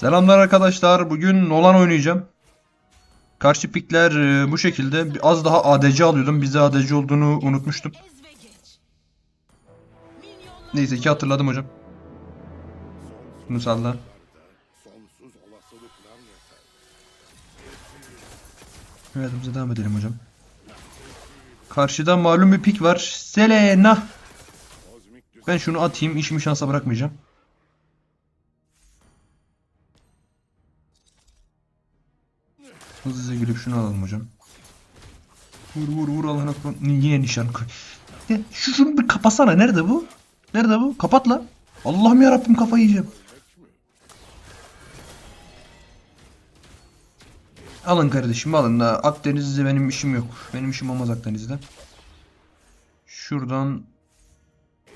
Selamlar arkadaşlar. Bugün Nolan oynayacağım. Karşı pikler e, bu şekilde. Az daha ADC alıyordum. Bize ADC olduğunu unutmuştum. Neyse ki hatırladım hocam. Bunu salla. Hayatımıza devam edelim hocam. Karşıda malum bir pik var. Selena. Ben şunu atayım. işimi şansa bırakmayacağım. Hızlıca gülüp şunu alalım hocam. Vur vur vur kurban. Yine nişan koy. Ya şu şunu bir kapatsana. Nerede bu? Nerede bu? Kapat lan. Allah'ım yarabbim kafayı yiyeceğim. Alın kardeşim alın Akdeniz'de benim işim yok. Benim işim olmaz Akdeniz'de. Şuradan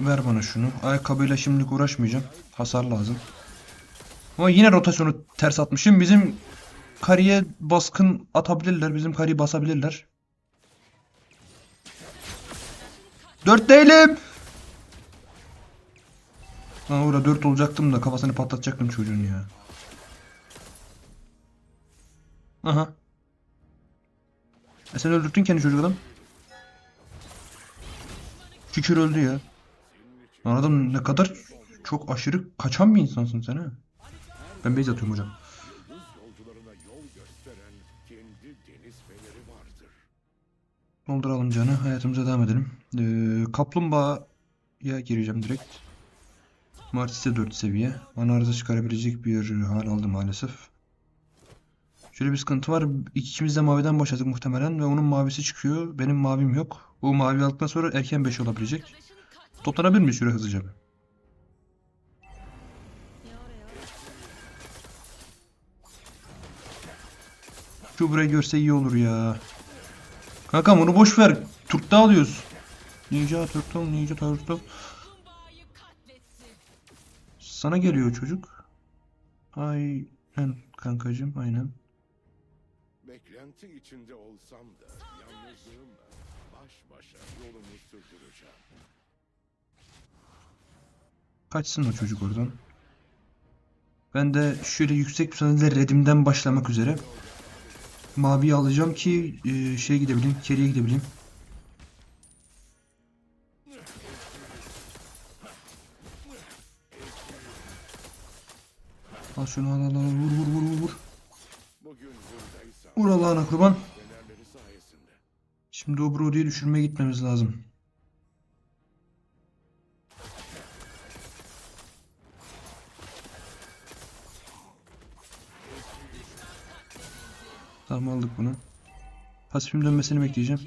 ver bana şunu. Ayakkabıyla şimdilik uğraşmayacağım. Hasar lazım. Ama yine rotasyonu ters atmışım. Bizim kariye baskın atabilirler. Bizim kariyi basabilirler. Dört değilim. Lan orada dört olacaktım da kafasını patlatacaktım çocuğun ya. Aha. E sen öldürdün kendi çocuk adam. Şükür öldü ya. Lan adam ne kadar çok aşırı kaçan bir insansın sen ha. Ben base atıyorum hocam. Dolduralım canı. Hayatımıza devam edelim. Ee, kaplumbağaya gireceğim direkt. Martis'e 4 seviye. Bana arıza çıkarabilecek bir hal aldı maalesef. Şöyle bir sıkıntı var. İkimiz de maviden başladık muhtemelen ve onun mavisi çıkıyor. Benim mavim yok. O mavi aldıktan sonra erken 5 olabilecek. Toplanabilir miyiz şuraya hızlıca. Şu burayı görse iyi olur ya. Kankam onu boş ver. Turk'ta alıyoruz. Ninja Turtle, Ninja Turtle. Sana geliyor çocuk. Aynen kankacım aynen. Beklenti içinde olsam da yalnızlığımla baş başa yolumu sürdüreceğim. Kaçsın o çocuk oradan. Ben de şöyle yüksek bir sanatla redimden başlamak üzere. Maviyi alacağım ki e, şey gidebileyim, keriye gidebileyim. Al şunu al al al vur vur vur vur vur. Allah'ına kurban. Şimdi o Brody'yi düşürmeye gitmemiz lazım. Tamam aldık bunu. Pasifim dönmesini bekleyeceğim.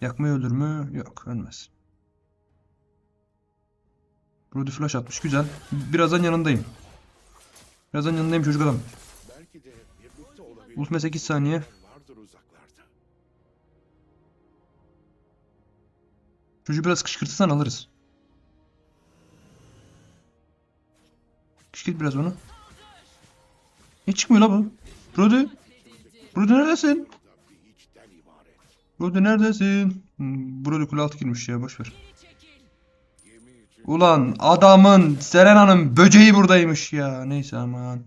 Yakmayı öldür mü? Yok ölmez. Brody flash atmış güzel. Birazdan yanındayım. Birazdan yanındayım çocuk adam. Ultime 8 saniye. Çocuğu biraz kışkırtırsan alırız. Kışkırt biraz onu. Hiç çıkmıyor la bu. Brody. Brody neredesin? Brody neredesin? Hmm, Brody kule altı girmiş ya boşver. Ulan adamın Serena'nın böceği buradaymış ya. Neyse aman.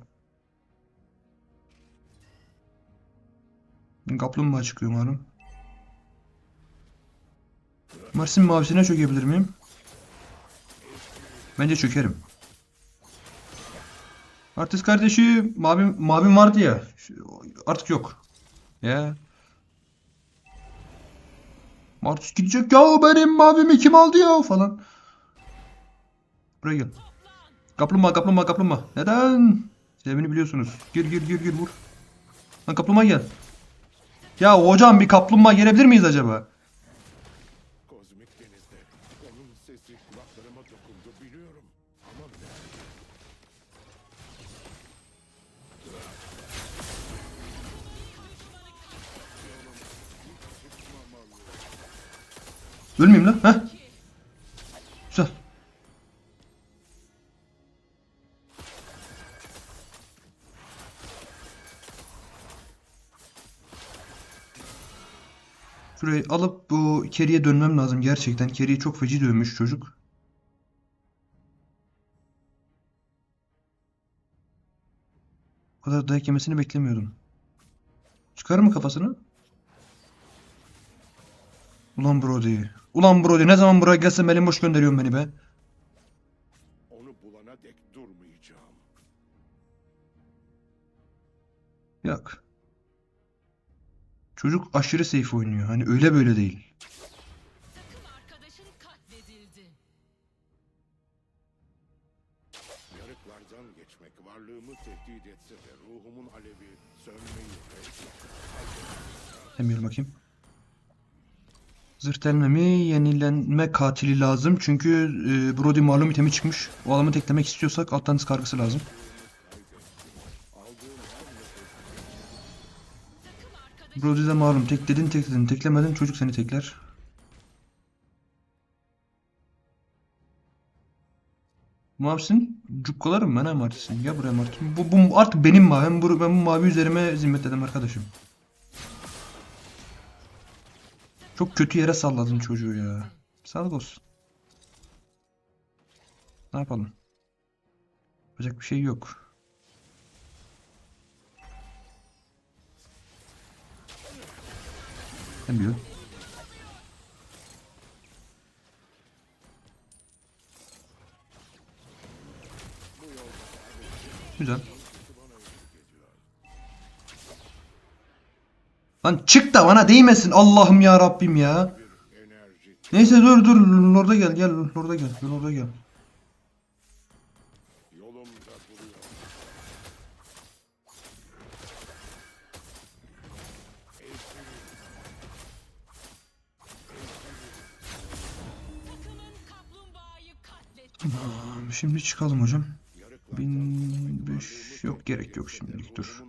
Kaplumbağa çıkıyor malum. Mars'ın mavisine çökebilir miyim? Bence çökerim. Artist kardeşi mavi mavim vardı ya. Artık yok. Ya. Martis gidecek ya benim mavimi kim aldı ya falan. Buraya gel. Kaplumbağa kaplumbağa kaplumbağa. Neden? Sebebini biliyorsunuz. Gir gir gir gir vur. Lan kaplumbağa gel. Ya hocam bir kaplumbağa gelebilir miyiz acaba? Ölmeyeyim lan. Heh. Güzel. Şurayı alıp bu Keri'ye dönmem lazım gerçekten. Keri'yi çok feci dövmüş çocuk. O kadar dayak yemesini beklemiyordum. Çıkar mı kafasını? Ulan Brody. Ulan Brody ne zaman buraya gelsem elim boş gönderiyorsun beni be. Onu bulana dek durmayacağım. Yok. Çocuk aşırı safe oynuyor. Hani öyle böyle değil. Takım arkadaşın katledildi. Yarıklardan geçmek varlığımı tehdit etse de ruhumun alevi sönmeyi reddettim. Demiyorum bakayım. Zırh delmemi yenilenme katili lazım. Çünkü e, Brody malum itemi çıkmış. O adamı teklemek istiyorsak alttan kargısı lazım. Brody de malum tekledin tekledin teklemedin çocuk seni tekler. Mavsin, cukkalarım ben ha Martis'in. Gel buraya Martin. Bu, bu artık benim mavim. Ben bu mavi üzerime zimmetledim arkadaşım. Çok kötü yere salladın çocuğu ya. Sağlık olsun. Ne yapalım? Yapacak bir şey yok. Ne diyor? Güzel. Lan çık da bana değmesin Allah'ım ya Rabbim ya. Neyse dur dur Lord'a gel gel Lord'a gel gel. katletti. Tamam, Şimdi çıkalım hocam. Yarıklardan 1005 yok gerek yok şimdilik dur.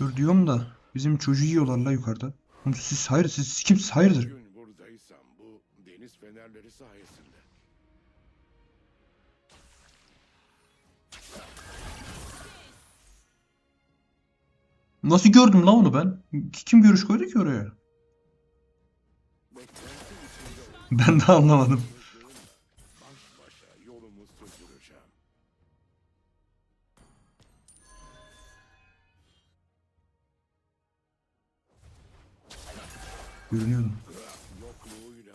Dur diyorum da bizim çocuğu yiyorlar la yukarıda. Oğlum siz hayır siz kimsiniz hayırdır? Bugün buradaysam bu deniz fenerleri sayesinde. Nasıl gördüm la onu ben? Kim görüş koydu ki oraya? Ben de anlamadım. baş başa yolumu sürdüreceğim. Görünüyordum. Yokluğuyla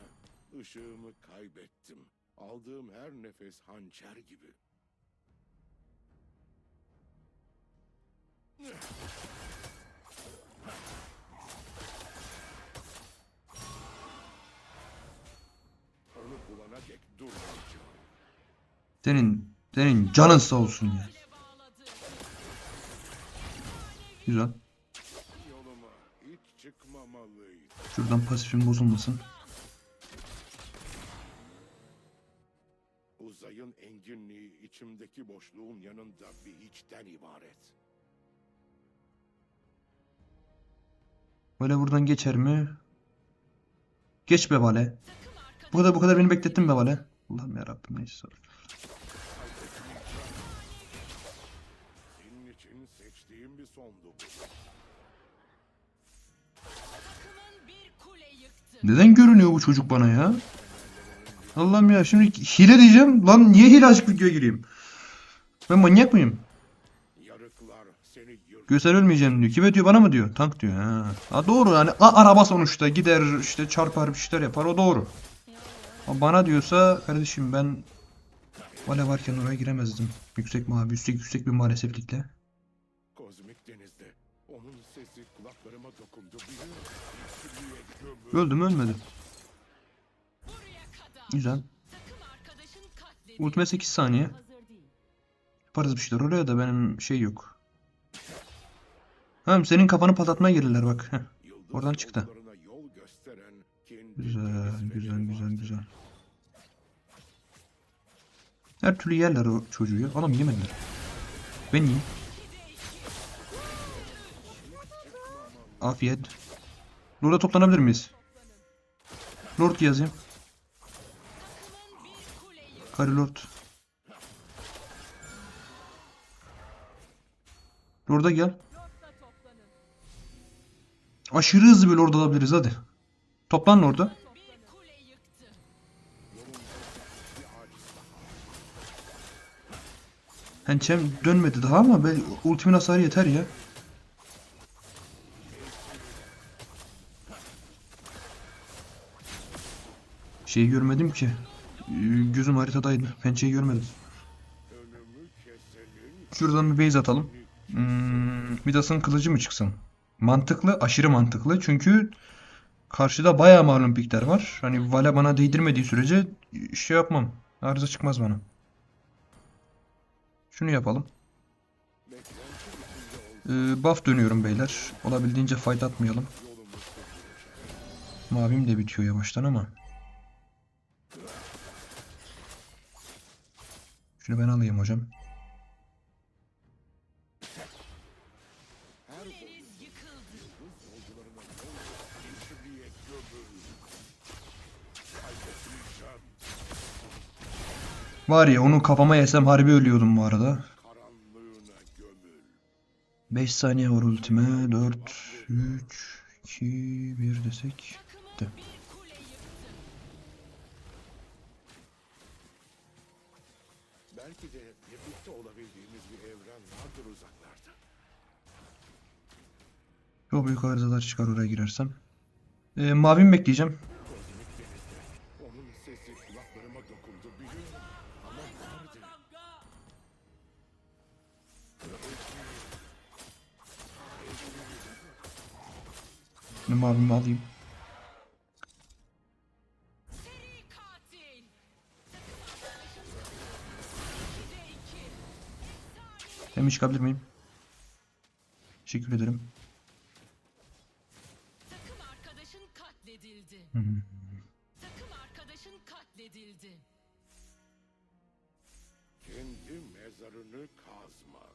ışığımı kaybettim. Aldığım her nefes hançer gibi. Onu bulana dek durmayacağım. Senin senin canın sağ olsun ya. Güzel. Şuradan pasifim bozulmasın. Uzayın enginliği içimdeki boşluğun yanında bir hiçten ibaret. Böyle buradan geçer mi? Geç be Vale. Bu kadar bu kadar beni beklettin be Vale. Allah'ım ya Rabbim neyse. Senin için seçtiğim bir sondu bu. Neden görünüyor bu çocuk bana ya? Allah'ım ya şimdi hile diyeceğim. Lan niye hile açık videoya gireyim? Ben manyak mıyım? Göster ölmeyeceğim diyor. Kime diyor bana mı diyor? Tank diyor. Ha, ha doğru yani A- araba sonuçta gider işte çarpar bir şeyler yapar o doğru. Ama bana diyorsa kardeşim ben Vale varken oraya giremezdim. Yüksek mavi yüksek yüksek bir maaleseflikle. Kozmik denizde. Onun sesi kulaklarıma dokundu biliyorum. Sürüye ölmedim. Buraya kadar. Güzel. Ultime 8 saniye. Yaparız bir şeyler oraya da benim şey yok. Tamam senin kafanı patlatmaya gelirler bak. Heh. Oradan çıktı. Güzel güzel güzel güzel. Her türlü yerler o çocuğu. Oğlum yemediler. Ben yiyeyim. Afiyet. Lord'a toplanabilir miyiz? Lord yazayım. Karı Lord. Lord'a gel. Aşırı hızlı bir Lord alabiliriz hadi. Toplan Lord'a. Pençem dönmedi daha ama ben ultimin hasarı yeter ya. Şeyi görmedim ki. Ee, Gözüm haritadaydı. Pençeyi görmedim. Şuradan bir base atalım. Hmm, Midas'ın kılıcı mı çıksın? Mantıklı, aşırı mantıklı. Çünkü karşıda bayağı malum pikler var. Hani Vale bana değdirmediği sürece şey yapmam. Arıza çıkmaz bana. Şunu yapalım. Ee, buff dönüyorum beyler. Olabildiğince fight atmayalım. Mavim de bitiyor yavaştan ama. Şunu ben alayım hocam. Var ya onu kafama yesem harbi ölüyordum bu arada. Karanlığına gömül. 5 saniye var ultime. 4, 3, 2, 1 desek. Takımın Belki de birlikte olabildiğimiz bir evren vardır uzaklarda. Çok büyük arızalar çıkar oraya girersem. Ee, mavimi bekleyeceğim. Kozmik denizde. Onun sesi kulaklarıma dokundu biliyorum. Ama nerede? Şimdi mavimi alayım. Hemen çıkabilir miyim? Teşekkür ederim. Takım arkadaşın katledildi. Hı hı. Takım arkadaşın katledildi. Kendi mezarını kazma.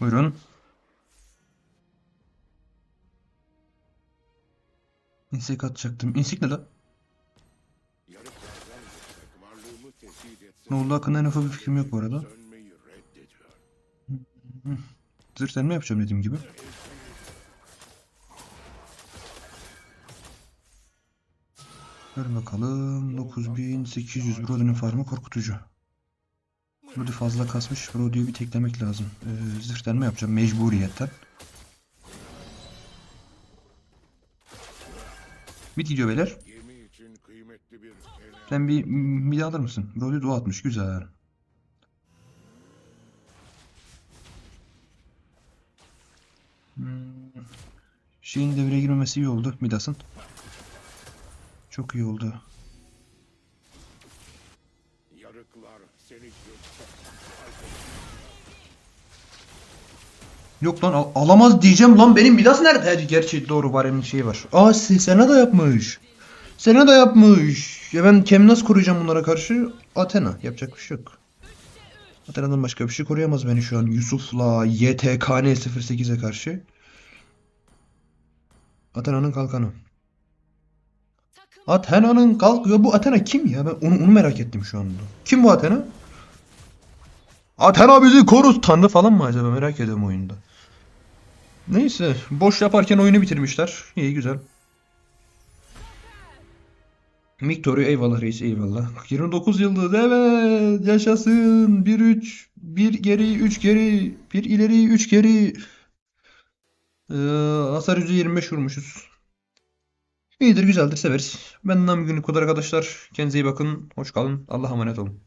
Buyurun. İnsek atacaktım. İnsek ne lan? Ne oldu hakkında en ufak bir fikrim yok bu arada. sönmeyi reddediyor. Zırh delme yapacağım dediğim gibi. Ver bakalım. 9800 Brody'nin farmı korkutucu. Brody fazla kasmış. Brody'yi bir teklemek lazım. Ee, zırh delme yapacağım mecburiyetten. Bit gidiyor beyler. Gemi için kıymetli bir enerji. Sen bir mid alır mısın? Brody dua atmış. Güzel. Hmm. Şeyin devreye girmemesi iyi oldu. Midas'ın. Çok iyi oldu. Yarıklar seni gökte. Yok lan al- alamaz diyeceğim lan benim Midas nerede? Gerçi doğru Varem'in şeyi var. Aa Se- Sena da yapmış. Sena da yapmış. Ya ben kim nasıl koruyacağım bunlara karşı? Athena. Yapacak bir şey yok. Athena'dan başka bir şey koruyamaz beni şu an. Yusuf'la YTKN 08'e karşı. Athena'nın kalkanı. Athena'nın kalk... Ya bu Athena kim ya? Ben onu, onu merak ettim şu anda. Kim bu Athena? Athena bizi korur. Tanrı falan mı acaba? Merak ediyorum oyunda. Neyse. Boş yaparken oyunu bitirmişler. İyi güzel. Victory eyvallah reis eyvallah. 29 yıldız evet yaşasın. 1-3 1 geri 3 geri 1 ileri 3 geri. Ee, hasar %25 vurmuşuz. İyidir güzeldir severiz. Benden bugünlük bu kadar arkadaşlar. Kendinize iyi bakın. Hoş kalın. Allah'a emanet olun.